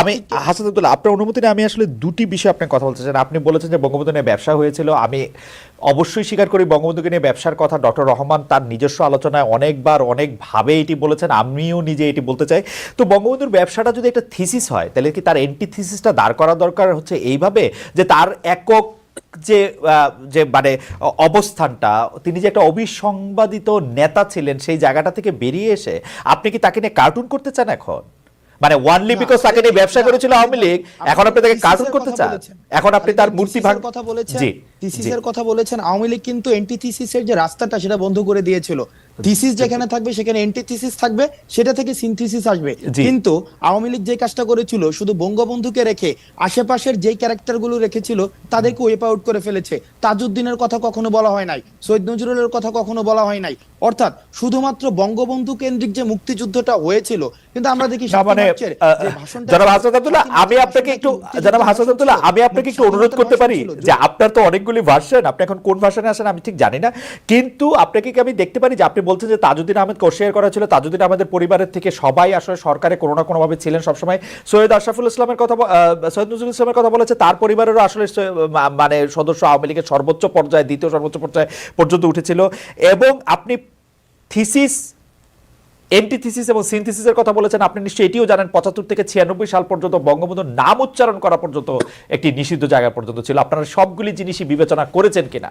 আমি আপনার অনুমতি আমি আসলে দুটি বিষয়ে আপনার কথা বলতে আপনি বলেছেন যে বঙ্গবন্ধু নিয়ে ব্যবসা হয়েছিল। আমি অবশ্যই স্বীকার করি বঙ্গবন্ধুকে নিয়ে ব্যবসার কথা ডক্টর রহমান তার নিজস্ব আলোচনায় অনেকবার অনেকভাবে এটি বলেছেন। আমিও নিজে এটি বলতে চাই। তো বঙ্গবন্ধুর ব্যবসাটা যদি একটা থিসিস হয় তাহলে কি তার এন্টি থিসিসটা দাঁড় করা দরকার হচ্ছে এইভাবে? যে তার একক যে যে মানে অবস্থানটা তিনি যে একটা অবিসংবাদিত নেতা ছিলেন সেই জায়গাটা থেকে বেরিয়ে এসে আপনি কি তাকে নিয়ে কার্টুন করতে চান এখন? মানে ওয়ানলি বিকজ তাকে নিয়ে ব্যবসা করেছিল আওয়ামী লীগ এখন আপনি তাকে কার্টুন করতে চান। এখন আপনি তার মূর্তি ভাগ ভাঙ কথা বলেছেন। জি থিসিসের কথা বলেছেন আওয়ামী লীগ কিন্তু এন্টিথিসিসের যে রাস্তাটা সেটা বন্ধ করে দিয়েছিল। থিসিস যেখানে থাকবে সেখানে এন্টিথিসিস থাকবে সেটা থেকে সিনথিসিস আসবে। কিন্তু আওয়ামী লীগ যে কাজটা করেছিল শুধু বঙ্গবন্ধুকে রেখে আশেপাশের যেই ক্যারেক্টারগুলো রেখেছিল তাদেরকে ওয়েপ আউট করে ফেলেছে। তাজউদ্দিনের কথা কখনো বলা হয় নাই সৈয়দ নজরুলের কথা কখনো বলা হয় নাই। অর্থাৎ শুধুমাত্র বঙ্গবন্ধু কেন্দ্রিক যে মুক্তিযুদ্ধটা হয়েছিল কিন্তু আমরা দেখি মানে যে জনাব আমি আপনাকে একটু জনাব হাসান ভাষণ আব্দুল্লাহ ছিল, আমি আপনাকে একটু অনুরোধ করতে পারি যে আপনার তো অনেকগুলি ভার্সন আপনি এখন কোন ভার্সনে আসেন আমি ঠিক জানি না কিন্তু আপনাকে কি আমি দেখতে পারি যে আপনি বলছেন যে তাজউদ্দিন আহমেদ কোশেয়ার করা ছিল তাজউদ্দিন আহমেদের পরিবারের থেকে সবাই আসলে সরকারে কোনো না কোনো ভাবে ছিলেন সবসময়। সৈয়দ আশরাফুল ইসলামের কথা সৈয়দ নজরুল ইসলামের কথা বলেছে, তার পরিবারেরও আসলে মানে সদস্য আওয়ামী লীগের সর্বোচ্চ পর্যায়ে, দ্বিতীয় সর্বোচ্চ পর্যায়ে পর্যন্ত উঠেছিল। এবং আপনি থিসিস এন্টিথিসিস এবং সিনথিসিসের কথা বলেছেন, আপনি নিশ্চয়ই এটিও জানেন, পঁচাত্তর থেকে ছিয়ানব্বই সাল পর্যন্ত বঙ্গবন্ধুর নাম উচ্চারণ করা পর্যন্ত একটি নিষিদ্ধ জায়গা পর্যন্ত ছিল। আপনারা সবগুলি জিনিসই বিবেচনা করেছেন কিনা?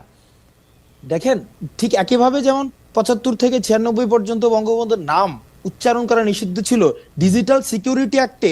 দেখেন, ঠিক একইভাবে যেমন পঁচাত্তর থেকে ছিয়ানব্বই পর্যন্ত বঙ্গবন্ধুর নাম উচ্চারণ করা নিষিদ্ধ ছিল। ডিজিটাল সিকিউরিটি অ্যাক্টে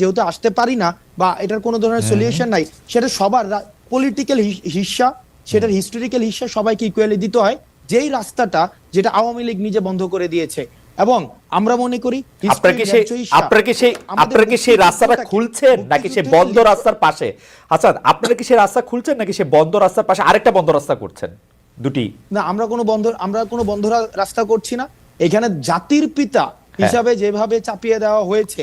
যেহেতু আসতে পারি না বা এটার কোনো ধরনের সলিউশন নাই সেটা সবার পলিটিক্যাল হিস্সা সেটার হিস্টোরিক্যাল হিস্সা সবাইকে ইকুয়ালি দিতে হয়। যেই রাস্তাটা যেটা আওয়ামী লীগ নিজে বন্ধ করে দিয়েছে। এবং আমরা মনে করি আপনার কি সেই আপনার কি সেই আপনার কি সেই রাস্তাটা খুলছেন নাকি সেই বন্ধ রাস্তার পাশে? আচ্ছা আপনারা কি সেই রাস্তা খুলছেন নাকি সেই বন্ধ রাস্তার পাশে আরেকটা বন্ধ রাস্তা করছেন? দুটি। না আমরা কোনো বন্ধ আমরা কোনো বন্ধ রাস্তা করছি না। এখানে জাতির পিতা হিসাবে যেভাবে চাপিয়ে দেওয়া হয়েছে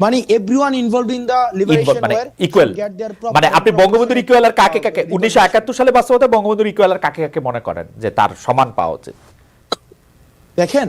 মানে everyone involve in the liberation মানে ইকুয়াল মানে আপনি বঙ্গবন্ধুর ইকুয়াল আর কাকে কাকে উনিশশো একাত্তর সালে বাস্তবতা বঙ্গবন্ধুর ইকুয়াল আর কাকে কাকে মনে করেন যে তার সমান পাওয়া উচিত? দেখেন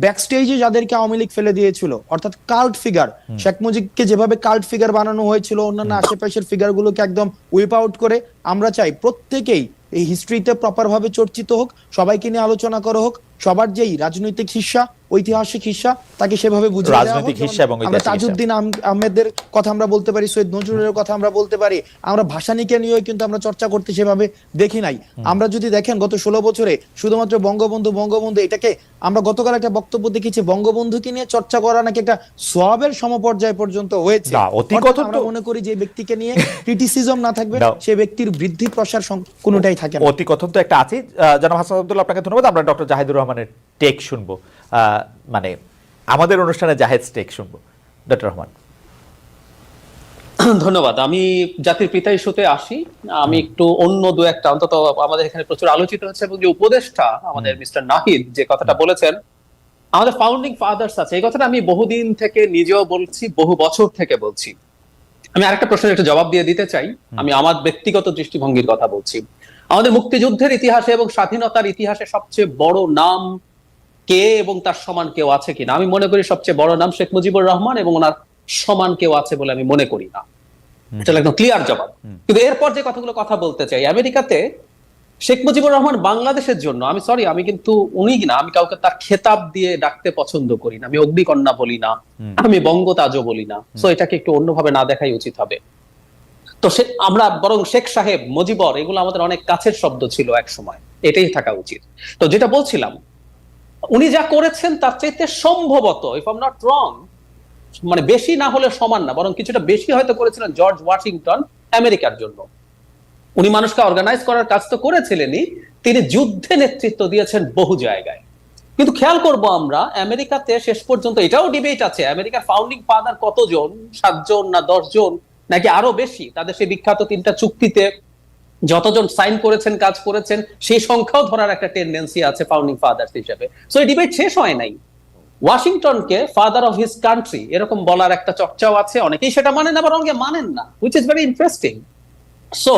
ব্যাক স্টেজে যাদেরকে আওয়ামী লীগ ফেলে দিয়েছিল অর্থাৎ কাল্ট ফিগার শেখ মুজিবকে যেভাবে কাল্ট ফিগার বানানো হয়েছিল অন্যান্য আশেপাশের ফিগার গুলোকে একদম উইপ আউট করে আমরা চাই প্রত্যেকেই এই হিস্ট্রিতে প্রপার ভাবে চর্চিত হোক সবাইকে নিয়ে আলোচনা করা হোক সবার যেই রাজনৈতিক হিস্সা ঐতিহাসিক হিস্সা তাকে সেভাবে হোক। রাজনৈতিক হিস্সা এবং আমরা। তাজউদ্দিন আহমেদের কথা আমরা বলতে পারি সৈয়দ নজরুলের কথা আমরা বলতে পারি। আমরা ভাসানীকে নিয়েও কিন্তু আমরা চর্চা করতে সেভাবে দেখি নাই। আমরা যদি দেখেন গত ষোলো বছরে শুধুমাত্র বঙ্গবন্ধু বঙ্গবন্ধু এটাকে আমরা গতকাল একটা বক্তব্য দেখেছি বঙ্গবন্ধুকে নিয়ে চর্চা করা নাকি একটা সোয়াবের সমপর্যায় পর্যন্ত হয়েছে। আমরা মনে করি যে ব্যক্তিকে নিয়ে ক্রিটিসিজম না থাকবে। সে ব্যক্তির বৃদ্ধি প্রসার কোনোটাই থাকে না। অতি কথন তো একটা আছে। জনাব হাসান আব্দুল্লাহ আপনাকে ধন্যবাদ। আমরা ডক্টর জাহিদুর রহমানের টেক শুনব মানে আমাদের অনুষ্ঠানে জাহেদ টেক শুনব। ডক্টর রহমান। ধন্যবাদ। আমি জাতির পিতা ইস্যুতে আসি। আমি একটু অন্য দু একটা অন্তত আমাদের এখানে প্রচুর আলোচিত হচ্ছে এবং যে উপদেষ্টা আমাদের মিস্টার নাহিদ যে কথাটা বলেছেন আমাদের ফাউন্ডিং ফাদার্স আছে। এই কথাটা আমি বহুদিন থেকে নিজেও বলছি বহু বছর থেকে বলছি। আমি আরেকটা প্রশ্নের একটা জবাব দিয়ে দিতে চাই। আমি আমার ব্যক্তিগত দৃষ্টিভঙ্গির কথা বলছি। আমাদের মুক্তিযুদ্ধের ইতিহাসে এবং স্বাধীনতার ইতিহাসে সবচেয়ে বড় নাম কে এবং তার সমান কেউ আছে কিনা? আমি মনে করি সবচেয়ে বড় নাম শেখ মুজিবুর রহমান এবং ওনার সমান কেউ আছে বলে আমি মনে করি না। এটা একদম ক্লিয়ার জবাব। কিন্তু এরপর যে কথাগুলো কথা বলতে চাই আমেরিকাতে শেখ মুজিবুর রহমান বাংলাদেশের জন্য আমি সরি আমি কিন্তু উনি না আমি কাউকে তার খেতাব দিয়ে ডাকতে পছন্দ করি না। আমি অগ্নিকন্যা বলি না আমি বঙ্গতাজও বলি না। তো এটাকে একটু অন্যভাবে না দেখাই উচিত হবে। তো সে আমরা বরং শেখ সাহেব মুজিবর এগুলো আমাদের অনেক কাছের শব্দ ছিল এক সময়। এটাই থাকা উচিত। তো যেটা বলছিলাম উনি যা করেছেন তার চাইতে সম্ভবত ইফ আম নট রং মানে বেশি না হলে সমান না, বরং কিছুটা বেশি হয়তো করেছিলেন জর্জ ওয়াশিংটন আমেরিকার জন্য। উনি মানুষকে অর্গানাইজ করার কাজ তো করেছিলেনই, তিনি যুদ্ধে নেতৃত্ব দিয়েছেন বহু জায়গায়। কিন্তু খেয়াল করব আমরা, আমেরিকাতে শেষ পর্যন্ত এটাও ডিবেট আছে, আমেরিকার ফাউন্ডিং ফাদার কতজন? সাতজন না দশজন? নাকি আরও বেশি? তাদের সেই বিখ্যাত তিনটা চুক্তিতে যতজন সাইন করেছেন, কাজ করেছেন, সেই সংখ্যাও ধরার একটা টেন্ডেন্সি আছে ফাউন্ডিং ফাদার্স হিসেবে। সো এই ডিবেট শেষ হয় নাই। ওয়াশিংটনকে ফাদার অফ হিজ কান্ট্রি এরকম বলার একটা চর্চাও আছে, অনেকেই সেটা মানেন আবার অনেকে মানেন না which is very interesting so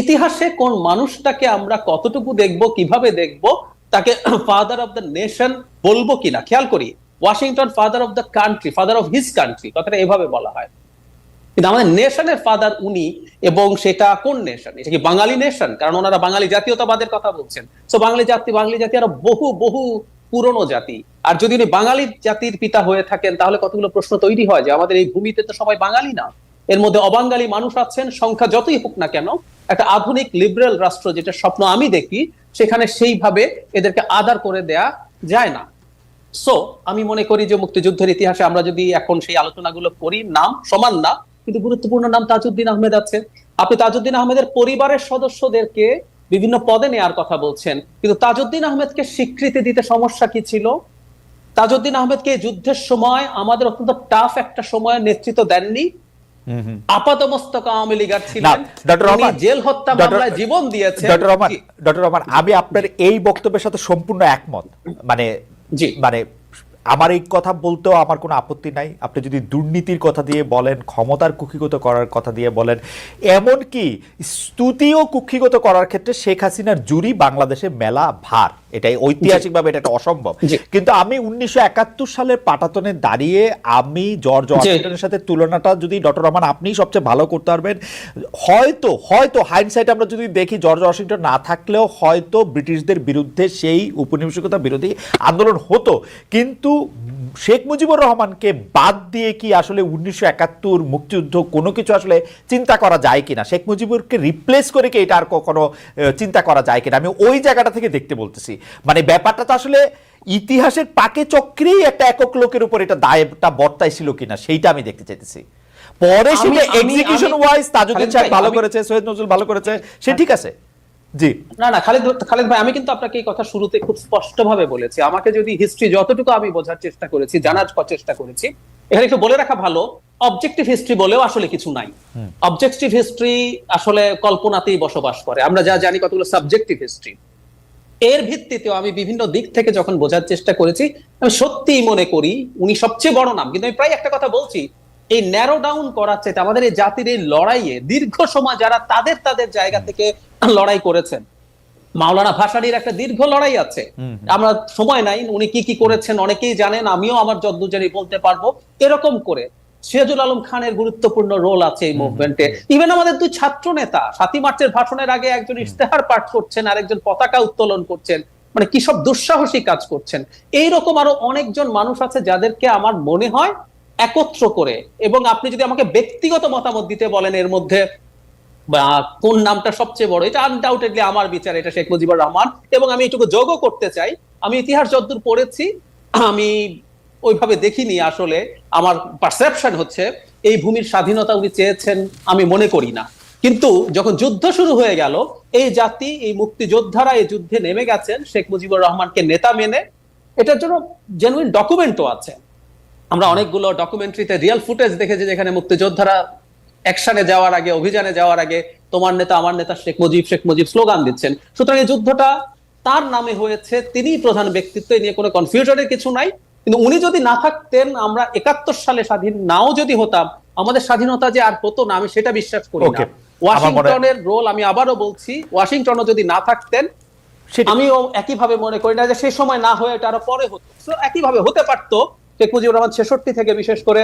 ইতিহাসে কোন মানুষটাকে আমরা কতটুকু দেখব, কীভাবে দেখব, তাকে ফাদার অফ দ্য নেশন বলব কিনা, খেয়াল করি। Washington father of the country father of his country কথাটা এভাবে বলা হয়। কিন্তু আমাদের নেশনের ফাদার উনি এবং সেটা কোন নেশন? এটা কি বাঙালি নেশন? কারণ ওনারা বাঙালি জাতীয়তাবাদের কথা বলছেন। সো বাঙালি জাতি বাঙালি জাতি আরও বহু বহু পুরনো জাতি। আর যদি উনি বাঙালি জাতির পিতা হয়ে থাকেন, তাহলে কতগুলো প্রশ্ন তৈরি হয় যে আমাদের এই ভূমিতে তো সবাই বাঙালি না। এর মধ্যে অবাঙালি মানুষ আছেন, সংখ্যা যতই হোক না কেন, একটা আধুনিক লিবারেল রাষ্ট্র যেটা স্বপ্ন আমি দেখি, সেখানে সেইভাবে এদেরকে আদার করে দেয়া যায় না। সো আমি মনে করি যে মুক্তিযুদ্ধের ইতিহাসে আমরা যদি এখন সেই আলোচনাগুলো করি, নাম সমান না কিন্তু গুরুত্বপূর্ণ নাম তাজউদ্দিন আহমেদ আছে। আপনি তাজউদ্দিন আহমেদের পরিবারের সদস্যদেরকে বিভিন্ন পদে নেওয়ার কথা বলছেন। কিন্তু তাজউদ্দিন আহমেদকে স্বীকৃতি দিতে সমস্যা কি ছিল? তাজউদ্দিন আহমেদকে যুদ্ধের সময় আমাদের অত্যন্ত টাফ একটা সময় নেতৃত্ব দেননি। আপাতমস্তক আওয়ামী লীগার ছিলেন। না, ডক্টর উনি রহমান, জেল হত্যা মামলায় জীবন দিয়েছেন। ডক্টর রহমান ডক্টর রহমান আমি আপনার এই বক্তব্যের সাথে সম্পূর্ণ একমত। মানে জি। মানে আমার এই কথা বলতেও আমার কোনো আপত্তি নাই। আপনি যদি দুর্নীতির কথা দিয়ে বলেন ক্ষমতার কুক্ষিগত করার কথা দিয়ে বলেন এমনকি স্তুতিও কুক্ষিগত করার ক্ষেত্রে শেখ হাসিনার জুরি বাংলাদেশে মেলা ভার। এটাই ঐতিহাসিকভাবে এটা একটা অসম্ভব। কিন্তু আমি উনিশশো একাত্তর সালের পাটাতনে দাঁড়িয়ে আমি জর্জ ওয়াশিংটনের সাথে তুলনাটা যদি ডক্টর রহমান আপনি সবচেয়ে ভালো করতে পারবেন হয়তো হয়তো হাইন্ডসাইট আমরা যদি দেখি জর্জ ওয়াশিংটন না থাকলেও হয়তো ব্রিটিশদের বিরুদ্ধে সেই উপনিবেশিকতা বিরোধী আন্দোলন হতো। কিন্তু শেখ মুজিবুর রহমানকে বাদ দিয়ে কি আসলে উনিশশো একাত্তর মুক্তিযুদ্ধ কোনো কিছু আসলে চিন্তা করা যায় কিনা? শেখ মুজিবুরকে রিপ্লেস করে কি এটা আর কখনো চিন্তা করা যায় কিনা? আমি ওই জায়গাটা থেকে দেখতে বলতেছি। মানে ব্যাপারটা তো আসলে ইতিহাসের পাকে চক্রেই একটা একক লোকের উপর এটা দায়টা বর্তাইছিল কিনা সেইটা আমি দেখতে চাইতেছি। পরে সেটা এক্সিকিউশন ওয়াইজ তাজুদ্দিন সাহেব ভালো করেছে সৈয়দ নজরুল ভালো করেছে সে ঠিক আছে। জি। না না খালেদ খালেদ ভাই আমি কিন্তু আপনাকে এই কথা শুরুতে খুব স্পষ্টভাবে বলেছি। আমাকে যদি হিস্ট্রি যতটুকু আমি বোঝার চেষ্টা করেছি জানার চেষ্টা করেছি এখানে একটু বলে রাখা ভালো অবজেক্টিভ হিস্ট্রি বলেও আসলে কিছু নাই। অবজেক্টিভ হিস্ট্রি আসলে কল্পনাতেই বসবাস করে। আমরা যা জানি কতগুলো সাবজেক্টিভ হিস্ট্রি এর ভিত্তিতেও আমি বিভিন্ন দিক থেকে যখন বোঝার চেষ্টা করেছি আমি সত্যিই মনে করি উনি সবচেয়ে বড় নাম। কিন্তু আমি প্রায় একটা কথা বলছি এই ন্যারো ডাউন করার চাইতে আমাদের এই জাতির এই লড়াইয়ে দীর্ঘ সময় যারা তাদের তাদের জায়গা থেকে লড়াই করেছেন। মাওলানা ভাসানির একটা দীর্ঘ লড়াই আছে। আমরা সময় নাই উনি কি কি করেছেন অনেকেই জানেন আমিও আমার যদ্দূর জানি বলতে পারব। এরকম করে সিরাজুল আলম খানের গুরুত্বপূর্ণ রোল আছে এই মুভমেন্টে ইভেন আমাদের দুই ছাত্র নেতা সাতই মার্চের ভাষণের আগে একজন ইশতেহার পাঠ করছেন আরেকজন পতাকা উত্তোলন করছেন। মানে কি সব দুঃসাহসী কাজ করছেন। এইরকম আরও অনেকজন মানুষ আছে যাদেরকে আমার মনে হয় একত্র করে। এবং আপনি যদি আমাকে ব্যক্তিগত মতামত দিতে বলেন এর মধ্যে কোন নামটা সবচেয়ে বড়, এটা আনডাউটেডলি আমার বিচার, এটা শেখ মুজিবুর রহমান। এবং আমি এটুকু যোগও করতে চাই। আমি ইতিহাস যতদূর পড়েছি, আমি ওইভাবে দেখিনি আসলে। আমার পারসেপশন হচ্ছে, এই ভূমির স্বাধীনতা উনি চেয়েছেন, আমি মনে করি না। কিন্তু যখন যুদ্ধ শুরু হয়ে গেল, এই জাতি, এই মুক্তিযোদ্ধারা এই যুদ্ধে নেমে গেছেন, শেখ মুজিবুর রহমানকে নেতা মেনে। এটার জন্য জেনুইন ডকুমেন্টও আছে। আমরা অনেকগুলো ডকুমেন্টারিতে রিয়েল ফুটেজ দেখেছি যেখানে মুক্তিযোদ্ধারা অ্যাকশনে যাওয়ার আগে অভিযানে যাওয়ার আগে তোমার নেতা আমার নেতা শেখ মুজিব শেখ মুজিব স্লোগান দিচ্ছেন। সুতরাং এই যুদ্ধটা তার নামে হয়েছে তিনিই প্রধান ব্যক্তিত্ব নিয়ে কোনো কনফিউশনের কিছু নাই। কিন্তু উনি যদি না থাকতেন আমরা একাত্তর সালে স্বাধীন নাও যদি হতাম আমাদের স্বাধীনতা যে আর হতো না আমি সেটা বিশ্বাস করি না। ওয়াশিংটনের রোল আমি আবারও বলছি ওয়াশিংটনও যদি না থাকতেন আমিও একইভাবে মনে করি না যে সেই সময় না হয়ে এটা আরও পরে হতো। একইভাবে হতে পারতো শেখ মুজিবুর রহমান ছেষট্টি থেকে বিশেষ করে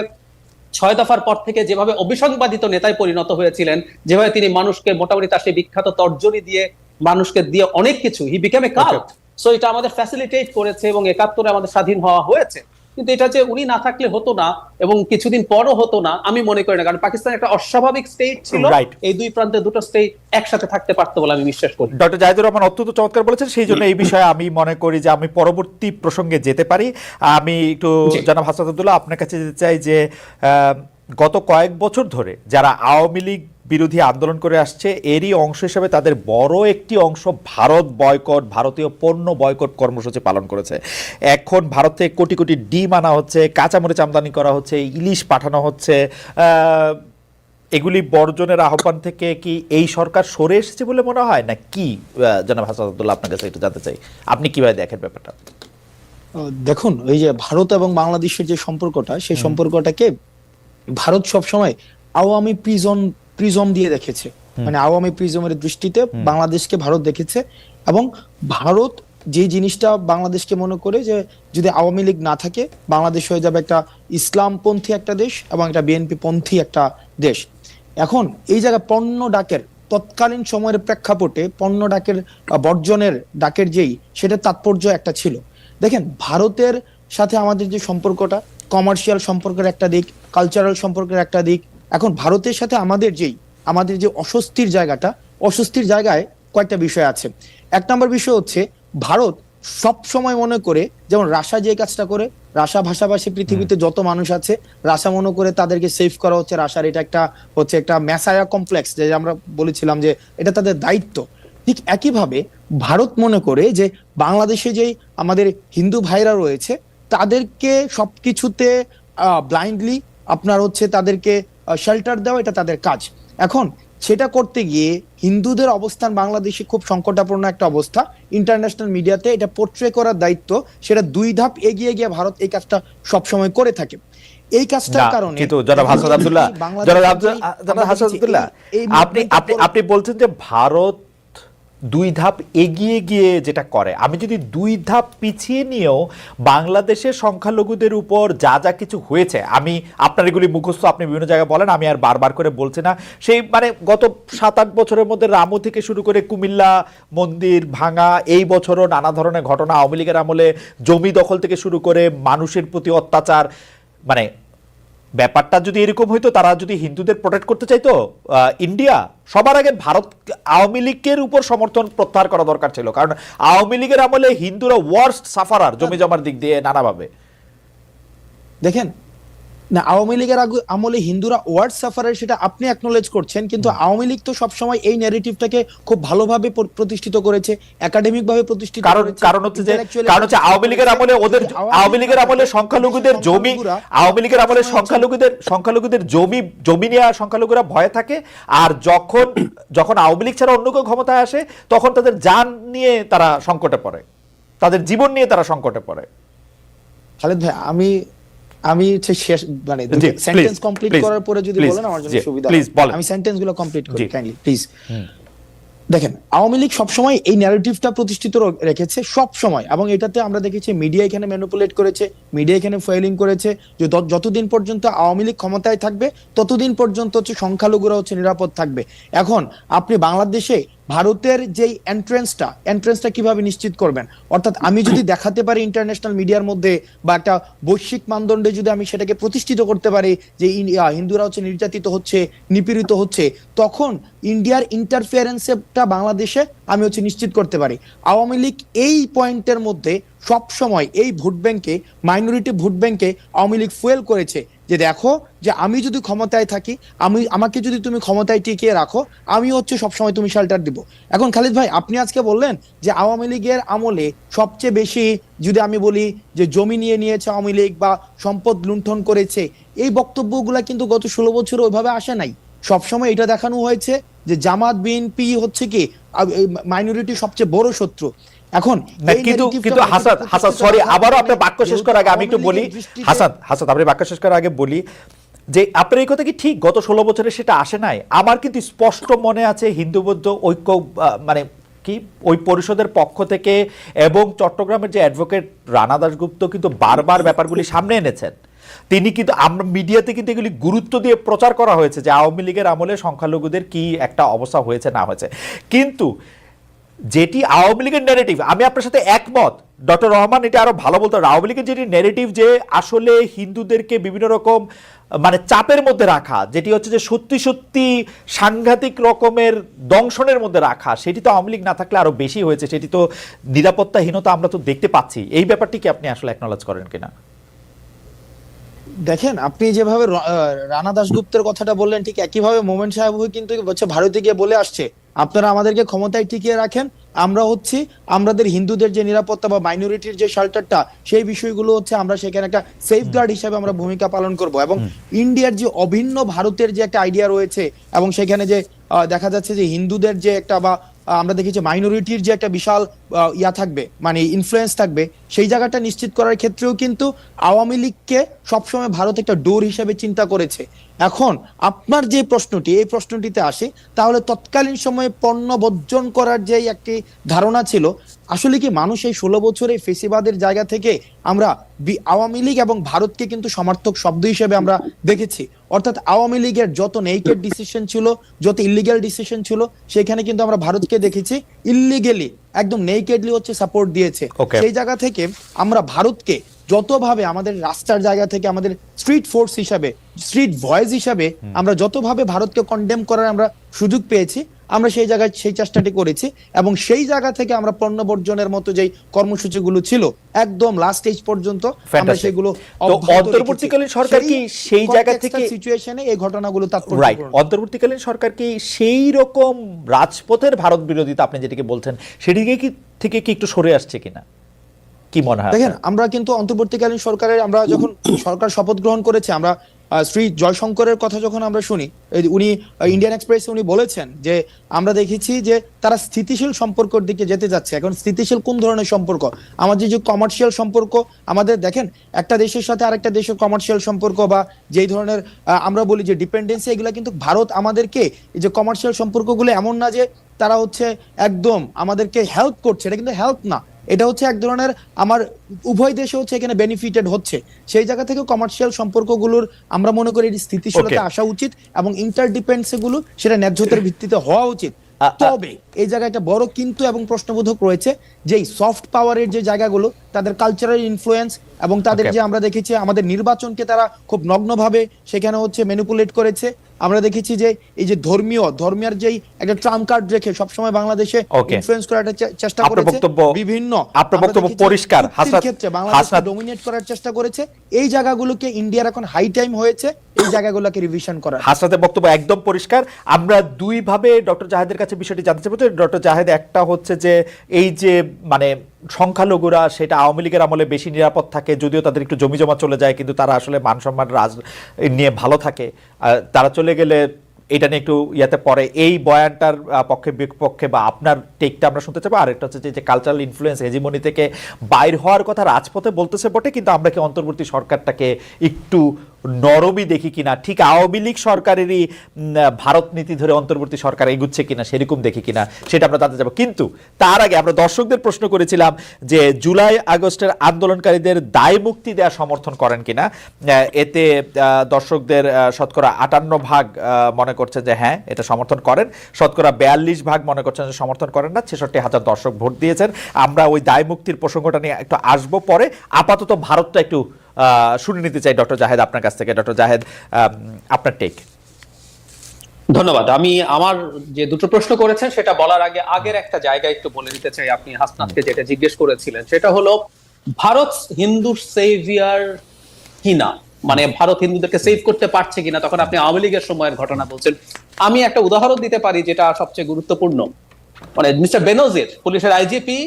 ছয় দফার পর থেকে যেভাবে অভিসংবাদিত নেতায় পরিণত হয়েছিলেন যেভাবে তিনি মানুষকে মোটামুটি তার সেই বিখ্যাত তর্জনী দিয়ে মানুষকে দিয়ে অনেক কিছু he became a cult so এটা আমাদের ফ্যাসিলিটেট করেছে এবং একাত্তরে আমাদের স্বাধীন হওয়া হয়েছে। কিন্তু এটা যে উনি না থাকলে হতো না এবং কিছুদিন পরও হতো না আমি মনে করি না। কারণ পাকিস্তান একটা অস্বাভাবিক স্টেট ছিল. এই দুই প্রান্তে দুটো স্টেট একসাথে থাকতে পারতো বলে আমি বিশ্বাস করি। ডক্টর জাহিদুর রহমান অত্যন্ত চমৎকার বলেছেন সেই জন্য এই বিষয়ে আমি মনে করি যে আমি পরবর্তী প্রসঙ্গে যেতে পারি। আমি একটু। জনাব হাসান আপনার কাছে যেতে চাই যে আহ, গত কয়েক বছর ধরে যারা আওয়ামী লীগ বিরোধী আন্দোলন করে আসছে। এরই অংশ হিসেবে তাদের বড় একটি অংশ ভারত বয়কট ভারতীয় পণ্য বয়কট কর্মসূচি পালন করেছে। এখন ভারত থেকে কোটি কোটি ডিম আনা হচ্ছে কাঁচামরিচ আমদানি করা হচ্ছে ইলিশ পাঠানো হচ্ছে। এগুলি বর্জনের আহ্বান থেকে কি এই সরকার সরে এসেছে বলে মনে হয়? না কি জনাব হাসান আব্দুল্লাহ আপনার কাছে একটু জানতে চাই। আপনি কীভাবে দেখেন ব্যাপারটা? দেখুন ওই যে ভারত এবং বাংলাদেশের যে সম্পর্কটা সেই সম্পর্কটাকে ভারত সবসময় আওয়ামী প্রিজন প্রিজম দিয়ে দেখেছে। মানে আওয়ামী প্রিজমের দৃষ্টিতে বাংলাদেশকে ভারত দেখেছে এবং ভারত যে জিনিসটা বাংলাদেশকে মনে করে যে যদি আওয়ামী লীগ না থাকে বাংলাদেশ হয়ে যাবে একটা ইসলামপন্থী একটা দেশ এবং একটা বিএনপি পন্থী একটা দেশ। এখন এই জায়গায় পণ্য ডাকের তৎকালীন সময়ের প্রেক্ষাপটে পণ্য ডাকের বর্জনের ডাকের যেই সেটা তাৎপর্য একটা ছিল। দেখেন ভারতের সাথে আমাদের যে সম্পর্কটা কমার্শিয়াল সম্পর্কের একটা দিক কালচারাল সম্পর্কের একটা দিক এখন ভারতের সাথে আমাদের যেই আমাদের যে অস্বস্তির জায়গাটা অস্বস্তির জায়গায় কয়েকটা বিষয় আছে। এক নম্বর বিষয় হচ্ছে ভারত সব সময় মনে করে যেমন রাশা যে কাজটা করে রাশা ভাষাভাষী পৃথিবীতে যত মানুষ আছে রাশা মনে করে তাদেরকে সেভ করা হচ্ছে রাশার এটা একটা হচ্ছে একটা ম্যাসায়া কমপ্লেক্স যে আমরা বলেছিলাম যে এটা তাদের দায়িত্ব। ঠিক একইভাবে ভারত মনে করে যে বাংলাদেশে যেই আমাদের হিন্দু ভাইরা রয়েছে তাদেরকে সবকিছুতে ব্লাইন্ডলি আপনার হচ্ছে তাদেরকে শেল্টার দেওয়া এটা তাদের কাজ। এখন সেটা করতে গিয়ে হিন্দুদের অবস্থান বাংলাদেশে খুব সংকটাপূর্ণ একটা অবস্থা। ইন্টারন্যাশনাল মিডিয়াতে এটা পোর্ট্রে করার দায়িত্ব সেটা দুই ধাপ এগিয়ে গিয়ে ভারত এই কাজটা সবসময় করে থাকে। এই কাজটার কারণে কিন্তু জনাব হাসান আব্দুল্লাহ জনাব হাসান আব্দুল্লাহ আপনি আপনি বলছেন যে ভারত দুই ধাপ এগিয়ে গিয়ে যেটা করে। আমি যদি দুই ধাপ পিছিয়ে নিয়েও বাংলাদেশের সংখ্যালঘুদের উপর যা যা কিছু হয়েছে, আমি আপনার এগুলি মুখস্থ আপনি বিভিন্ন জায়গায় বলেন, আমি আর বারবার করে বলছি না। সেই মানে গত সাত আট বছরের মধ্যে রামু থেকে শুরু করে কুমিল্লা, মন্দির ভাঙা, এই বছরও নানা ধরনের ঘটনা আওয়ামী লীগের আমলে জমি দখল থেকে শুরু করে মানুষের প্রতি অত্যাচার মানে ব্যাপারটা যদি এরকম হইতো, তারা যদি হিন্দুদের প্রোটেক্ট করতে চাইতো ইন্ডিয়া সবার আগে ভারত আওয়ামী লীগের উপর সমর্থন প্রত্যাহার করা দরকার ছিল। কারণ আওয়ামী লীগের আমলে হিন্দুরা ওয়ার্স্ট সাফারার জমি জমার দিক দিয়ে নানাভাবে। দেখেন না আওয়ামী লীগের আগে- আমলে হিন্দুরা ওয়ার্ড সাফারের সেটা আপনি অ্যাকনোলেজ করছেন কিন্তু আওয়ামী লীগ তো সবসময় এই ন্যারেটিভটাকে খুব ভালোভাবে প্রতিষ্ঠিত করেছে একাডেমিক ভাবে প্রতিষ্ঠিত কারণ কারণ হচ্ছে যে কারণ হচ্ছে আওয়ামী লীগের আমলে ওদের আওয়ামী লীগের আমলে সংখ্যালঘুদের জমি আওয়ামী লীগের আমলে সংখ্যালঘুদের সংখ্যালঘুদের জমি জমি নিয়ে সংখ্যালঘুরা ভয়ে থাকে আর যখন যখন আওয়ামী লীগ ছাড়া অন্য কেউ ক্ষমতায় আসে তখন তাদের যান নিয়ে তারা সংকটে পড়ে। তাদের জীবন নিয়ে তারা সংকটে পড়ে। খালেদ ভাই আমি আমি হচ্ছে শেষ মানে সেন্টেন্স কমপ্লিট করার পরে যদি বলেন আমার জন্য সুবিধা। আমি সেন্টেন্সগুলো কমপ্লিট করি কাইন্ডলি প্লিজ দেখেন আওয়ামী লীগ সবসময় এই ন্যারেটিভটা প্রতিষ্ঠিত রেখেছে সব সময় এবং এটাতে আমরা দেখেছি মিডিয়া এখানে ম্যানিপুলেট করেছে মিডিয়া এখানে ফয়েলিং করেছে যে যতদিন পর্যন্ত আওয়ামী লীগ ক্ষমতায় থাকবে ততদিন পর্যন্ত হচ্ছে সংখ্যালঘুরা হচ্ছে নিরাপদ থাকবে। এখন আপনি বাংলাদেশে ভারতের যেই এন্ট্রেন্সটা এন্ট্রেন্সটা কীভাবে নিশ্চিত করবেন? অর্থাৎ আমি যদি দেখাতে পারি ইন্টারন্যাশনাল মিডিয়ার মধ্যে বা একটা বৈশ্বিক মানদণ্ডে যদি আমি সেটাকে প্রতিষ্ঠিত করতে পারি যে হিন্দুরা হচ্ছে নির্যাতিত হচ্ছে নিপীড়িত হচ্ছে তখন ইন্ডিয়ার ইন্টারফিয়ারেন্সটা বাংলাদেশে আমি হচ্ছে নিশ্চিত করতে পারি। আওয়ামী লীগ এই পয়েন্টের মধ্যে সব সময় এই ভোট ব্যাংকে মাইনরিটি ভোট ব্যাংকে আওয়ামী লীগ ফুয়েল করেছে। যে দেখো যে আমি যদি ক্ষমতায় থাকি, আমি, আমাকে যদি তুমি ক্ষমতায় টিকিয়ে রাখো, আমি হচ্ছে সবসময় তুমি শেল্টার দিব। এখন খালিদ ভাই, আপনি আজকে বললেন যে আওয়ামী লীগের আমলে সবচেয়ে বেশি যদি আমি বলি যে জমি নিয়ে নিয়েছে আওয়ামী লীগ বা সম্পদ লুণ্ঠন করেছে, এই বক্তব্যগুলা কিন্তু গত ষোলো বছর ওইভাবে আসে নাই। সবসময় এটা দেখানো হয়েছে যে জামাত, বিএনপি হচ্ছে কি মাইনরিটি সবচেয়ে বড় শত্রু। এখন কিন্তু কিন্তু বাংলাদেশে হাসান হাসান সরি আবারও আপনার বাক্য শেষ করার আগে আমি একটু বলি হাসান হাসান আপনি বাক্য শেষ করার আগে বলি যে আপনার এই কথা কি ঠিক? গত ষোলো বছরে সেটা আসে নাই। আমার কিন্তু স্পষ্ট মনে আছে হিন্দু বৌদ্ধ ঐক্য মানে কি ওই পরিষদের পক্ষ থেকে এবং চট্টগ্রামের যে অ্যাডভোকেট রানা দাসগুপ্ত কিন্তু বারবার ব্যাপারগুলি সামনে এনেছেন। তিনি কিন্তু আমরা মিডিয়াতে কিন্তু এগুলি গুরুত্ব দিয়ে প্রচার করা হয়েছে যে আওয়ামী লীগের আমলে সংখ্যালঘুদের কি একটা অবস্থা হয়েছে না হয়েছে। কিন্তু যেটি আওয়ামী লীগের নেগেটিভ আমি আপনার সাথে একমত। ডক্টর রহমান, এটা আরও ভালো বলতো আওয়ামী লীগের যেটি নেগেটিভ যে আসলে হিন্দুদেরকে বিভিন্ন রকম মানে চাপের মধ্যে রাখা, যেটি হচ্ছে যে সত্যি সত্যি সাংঘাতিক রকমের দংশনের মধ্যে রাখা, সেটি তো আওয়ামী লীগ না থাকলে আরও বেশি হয়েছে। সেটি তো নিরাপত্তাহীনতা আমরা তো দেখতে পাচ্ছি। এই ব্যাপারটি কি আপনি আসলে অ্যাকনোলেজ করেন কিনা? দেখেন আপনি যেভাবে রানা দাসগুপ্তের কথাটা বললেন ঠিক একইভাবে মোমেন সাহেব কিন্তু হচ্ছে ভারতে গিয়ে বলে আসছে আপনারা আমাদেরকে ক্ষমতায় টিকিয়ে রাখেন আমরা হচ্ছি আমাদের হিন্দুদের যে নিরাপত্তা বা মাইনরিটির যে শেল্টারটা সেই বিষয়গুলো হচ্ছে আমরা সেখানে একটা সেফগার্ড হিসাবে আমরা ভূমিকা পালন করব এবং ইন্ডিয়ার যে অভিন্ন ভারতের যে একটা আইডিয়া রয়েছে এবং সেখানে যে দেখা যাচ্ছে যে হিন্দুদের যে একটা বা আমরা দেখেছি মাইনরিটির যে একটা বিশাল ইয়া থাকবে মানে ইনফ্লুয়েন্স থাকবে, সেই জায়গাটা নিশ্চিত করার ক্ষেত্রেও কিন্তু আওয়ামী লীগকে সবসময় ভারত একটা ডোর হিসেবে চিন্তা করেছে। এখন আপনার যে প্রশ্নটি, এই প্রশ্নটিতে আসে, তাহলে তৎকালীন সময়ে পণ্য বর্জন করার যে একটি ধারণা ছিল, আসলে কি মানুষ এই ষোলো বছরে ফেসিবাদের জায়গা থেকে আমরা আওয়ামী লীগ এবং ভারতকে কিন্তু সমর্থক শব্দ হিসেবে আমরা দেখেছি? অর্থাৎ আওয়ামী লীগের যত নেইকেড ডিসিশন ছিল যত ইলিগেল ডিসিশন ছিল সেখানে কিন্তু আমরা ভারতকে দেখেছি ইলিগেলি একদম নেইকেডলি হচ্ছে সাপোর্ট দিয়েছে. সেই জায়গা থেকে আমরা ভারতকে যতভাবে আমাদের রাস্তার জায়গা থেকে আমাদের স্ট্রিট ফোর্স হিসাবে স্ট্রিট ভয়েস হিসাবে আমরা যতভাবে ভারতকে কন্ডেম করার আমরা সুযোগ পেয়েছি আমরা সেই জায়গায় সেই চেষ্টাটি করেছি এবং সেই জায়গা থেকে আমরা পণ্য বর্জনের মতো যেই কর্মসূচিগুলো ছিল একদম লাস্ট স্টেজ পর্যন্ত আমরা সেগুলো অন্তর্বর্তীকালীন সরকার কি সেই জায়গা থেকে- সিচুয়েশনে এই ঘটনাগুলো তাৎপর্য রাইট অন্তর্বর্তীকালীন সরকার কি সেই রকম রাজপথের ভারত বিরোধিতা আপনি যেটিকে বলছেন সেদিকে কি থেকে কি একটু সরে আসছে কিনা? কি মনে হয় দেখেন আমরা কিন্তু অন্তর্বর্তীকালীন সরকারের আমরা যখন সরকার শপথ গ্রহণ করেছে আমরা শ্রী জয়শঙ্করের কথা যখন আমরা শুনি উনি ইন্ডিয়ান এক্সপ্রেস উনি বলেছেন যে, আমরা দেখেছি যে তারা স্থিতিশীল সম্পর্কের দিকে যেতে যাচ্ছে। এখন স্থিতিশীল কোন ধরনের সম্পর্ক? আমাদের যে কমার্শিয়াল সম্পর্ক, আমাদের দেখেন, একটা দেশের সাথে আরেকটা দেশের কমার্শিয়াল সম্পর্ক বা যেই ধরনের আমরা বলি যে ডিপেন্ডেন্সি এগুলো কিন্তু ভারত আমাদেরকে এই যে কমার্শিয়াল সম্পর্কগুলো এমন না যে তারা হচ্ছে একদম আমাদেরকে হেল্প করছে, এটা কিন্তু হেল্প না। এটা হচ্ছে এক ধরনের আমার উভয় দেশে হচ্ছে এখানে বেনিফিটেড হচ্ছে। সেই জায়গা থেকে কমার্শিয়াল সম্পর্কগুলোর আমরা মনে করি এটি স্থিতিশীলতা আসা উচিত এবং ইন্টারডিপেন্ডেন্সগুলো সেটা ন্যায্যতার ভিত্তিতে হওয়া উচিত। তবে এই জায়গায় একটা বড় কিন্তু এবং প্রশ্নবোধক রয়েছে যে সফট পাওয়ারের যে জায়গাগুলো তাদের কালচারাল ইনফ্লুয়েন্স এবং তাদের যে আমরা দেখেছি আমাদের নির্বাচনকে তারা খুব নগ্নভাবে সেখানে হচ্ছে ম্যানিপুলেট করেছে। আমরা দেখেছি যে এই যে ধর্মীয় ধর্মের যেই একটা ট্রাম কার্ড রেখে সবসময় বাংলাদেশে ইনফ্লুয়েন্স করার চেষ্টা করেছে। বিভিন্ন। আপনার বক্তব্য পরিষ্কার। হাসনাত- ক্ষেত্রে হাসনাত- ডোমিনেট করার চেষ্টা করেছে। এই জায়গাগুলোকে ইন্ডিয়ার এখন হাই টাইম হয়েছে। এই জায়গাগুলোকে রিভিশন করার। হাসনাতের বক্তব্য একদম পরিষ্কার। আমরা দুই ভাবে ডক্টর জাহেদের কাছে বিষয়টি জানতে চাইব ডক্টর জাহেদ একটা হচ্ছে যে এই যে মানে সংখ্যালঘুরা সেটা আওয়ামী লীগের আমলে বেশি নিরাপদ থাকে, যদিও তাদের একটু জমি জমা চলে যায়, কিন্তু তারা আসলে মান সম্মান রাজ নিয়ে ভালো থাকে। তারা চলে গেলে এটা নিয়ে একটু ইয়াতে পরে এই বয়ানটার পক্ষে, বিপক্ষে বা আপনার টেকটা আমরা শুনতে চাবো আরেকটা হচ্ছে যে- যে কালচারাল ইনফ্লুয়েন্স হেজিমনি থেকে বাইর হওয়ার কথা রাজপথে বলতেছে বটে, কিন্তু আমরা কি অন্তর্বর্তী সরকারটাকে একটু নরমই দেখি কিনা, ঠিক আওয়ামী লীগ সরকারেরই ভারত নীতি ধরে অন্তর্বর্তী সরকার এগুচ্ছে কিনা, সেরকম দেখি কিনা, সেটা আমরা জানতে যাব। কিন্তু তার আগে আমরা দর্শকদের প্রশ্ন করেছিলাম যে জুলাই আগস্টের আন্দোলনকারীদের দায় মুক্তি দেওয়া সমর্থন করেন কিনা। এতে দর্শকদের শতকরা আটান্ন ভাগ মনে করছেন যে হ্যাঁ এটা সমর্থন করেন। শতকরা বিয়াল্লিশ ভাগ মনে করছেন যে সমর্থন করেন না, ছেষট্টি হাজার দর্শক ভোট দিয়েছেন। আমরা ওই দায় মুক্তির প্রসঙ্গটা নিয়ে একটু আসব পরে। আপাতত ভারতটা একটু শুনে নিতে চাই ডক্টর জাহেদ আপনার কাছ থেকে। ডক্টর জাহেদ আপনার টেক ধন্যবাদ। আমি আমার যে দুটো প্রশ্ন করেছেন, সেটা বলার আগে আগের একটা জায়গা একটু বলে দিতে চাই আপনি হাসনাতকে যেটা জিজ্ঞেস করেছিলেন। সেটা হলো, ভারত হিন্দু সেভিয়ার কিনা? মানে ভারত হিন্দুদেরকে সেভ করতে পারছে কিনা? তখন আপনি আওয়ামী লীগের সময়ের ঘটনা বলছেন। আমি একটা উদাহরণ দিতে পারি যেটা সবচেয়ে গুরুত্বপূর্ণ। মানে মিস্টার বেনজির পুলিশের আইজিপি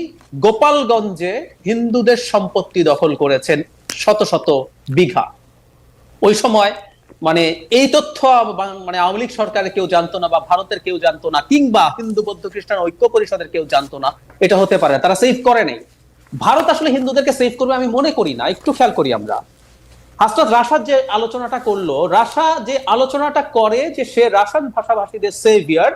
গোপালগঞ্জে হিন্দুদের সম্পত্তি দখল করেছেন। শত শত বিঘা। ওই সময় মানে এই তথ্য মানে আওয়ামী লীগ সরকারের কেউ জানতো না বা ভারতের কেউ জানতো না, কিংবা হিন্দু, বৌদ্ধ, খ্রিস্টান ঐক্য পরিষদের কেউ জানতো না, এটা হতে পারে, তারা সেভ করে নেই। ভারত আসলে হিন্দুদেরকে সেভ করবে আমি মনে করি না, একটু খেয়াল করি আমরা। হাসনাত রাশাদ যে আলোচনাটা করল, রাশা যে আলোচনাটা করে যে সে রাশাদ ভাষাভাষীদের সেভিয়ার